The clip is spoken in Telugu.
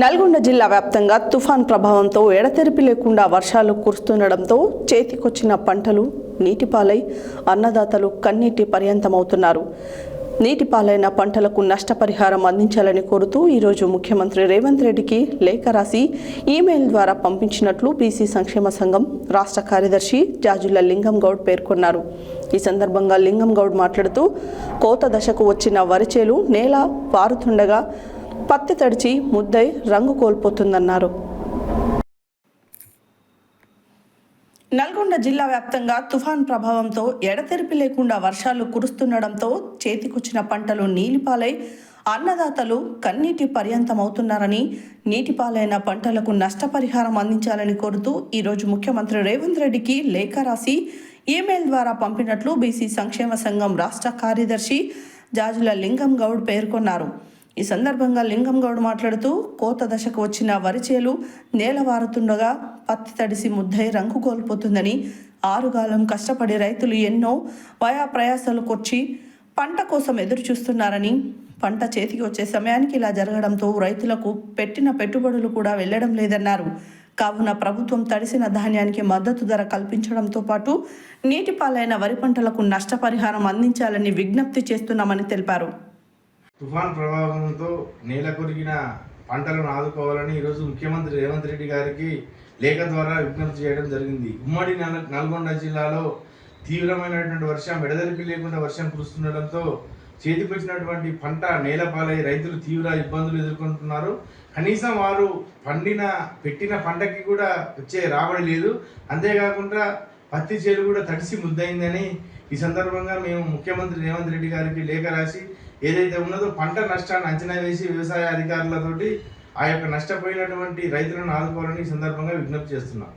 నల్గొండ జిల్లా వ్యాప్తంగా తుఫాన్ ప్రభావంతో ఎడతెరిపి లేకుండా వర్షాలు కురుస్తుండడంతో చేతికొచ్చిన పంటలు నీటిపాలై అన్నదాతలు కన్నీటి పర్యంతమవుతున్నారు. నీటిపాలైన పంటలకు నష్టపరిహారం అందించాలని కోరుతూ ఈరోజు ముఖ్యమంత్రి రేవంత్ రెడ్డికి లేఖ రాసి ఈమెయిల్ ద్వారా పంపించినట్లు బీసీ సంక్షేమ సంఘం రాష్ట్ర కార్యదర్శి జాజుల లింగం గౌడ్ పేర్కొన్నారు. ఈ సందర్భంగా లింగం గౌడ్ మాట్లాడుతూ కోత దశకు వచ్చిన వరిచేలు నేల పారుతుండగా పత్తి తడిచి ముద్దై రంగు కోల్పోతుందన్నారు. నల్గొండ జిల్లా వ్యాప్తంగా తుఫాన్ ప్రభావంతో ఎడతెరిపి లేకుండా వర్షాలు కురుస్తుండడంతో చేతికొచ్చిన పంటలు నీలిపాలై అన్నదాతలు కన్నీటి పర్యంతమవుతున్నారని నీటిపాలైన పంటలకు నష్టపరిహారం అందించాలని కోరుతూ ఈరోజు ముఖ్యమంత్రి రేవంత్ రెడ్డికి లేఖ రాసి ఈమెయిల్ ద్వారా పంపినట్లు బీసీ సంక్షేమ సంఘం రాష్ట్ర కార్యదర్శి జాజుల లింగం గౌడ్ పేర్కొన్నారు. ఈ సందర్భంగా లింగం గౌడ్ మాట్లాడుతూ కోత దశకు వచ్చిన వరిచేలు నేలవారుతుండగా పత్తి తడిసి ముద్దై రంగు కోల్పోతుందని ఆరుగాలం కష్టపడి రైతులు ఎన్నో వయా ప్రయాసాలు కొచ్చి పంట కోసం ఎదురు చూస్తున్నారని పంట చేతికి వచ్చే సమయానికి ఇలా జరగడంతో రైతులకు పెట్టిన పెట్టుబడులు కూడా వెళ్ళడం లేదన్నారు. కావున ప్రభుత్వం తడిసిన ధాన్యానికి మద్దతు ధర కల్పించడంతో పాటు నీటిపాలైన వరి పంటలకు నష్టపరిహారం అందించాలని విజ్ఞప్తి చేస్తున్నామని తెలిపారు. తుఫాన్ ప్రభావంతో నేల కొరిగిన పంటలను ఆదుకోవాలని ఈరోజు ముఖ్యమంత్రి రేవంత్ రెడ్డి గారికి లేఖ ద్వారా విజ్ఞప్తి చేయడం జరిగింది. ఉమ్మడి నల్ నల్గొండ జిల్లాలో తీవ్రమైనటువంటి వర్షం ఎడదెరిపి లేకుండా వర్షం కురుస్తుండడంతో చేతికొచ్చినటువంటి పంట నేలపాలై రైతులు తీవ్ర ఇబ్బందులు ఎదుర్కొంటున్నారు. కనీసం వారు పండిన పెట్టిన పంటకి కూడా వచ్చే రాబడి లేదు. అంతేకాకుండా పత్తి చేలు కూడా తడిసి ముద్దయిందని ఈ సందర్భంగా మేము ముఖ్యమంత్రి రేవంత్ రెడ్డి గారికి లేఖ రాసి ఏదైతే ఉన్నదో పంట నష్టాన్ని అంచనా వేసి వ్యవసాయ అధికారులతోటి ఆ యొక్క నష్టపోయినటువంటి రైతులను ఆదుకోవాలని ఈ సందర్భంగా విజ్ఞప్తి చేస్తున్నాం.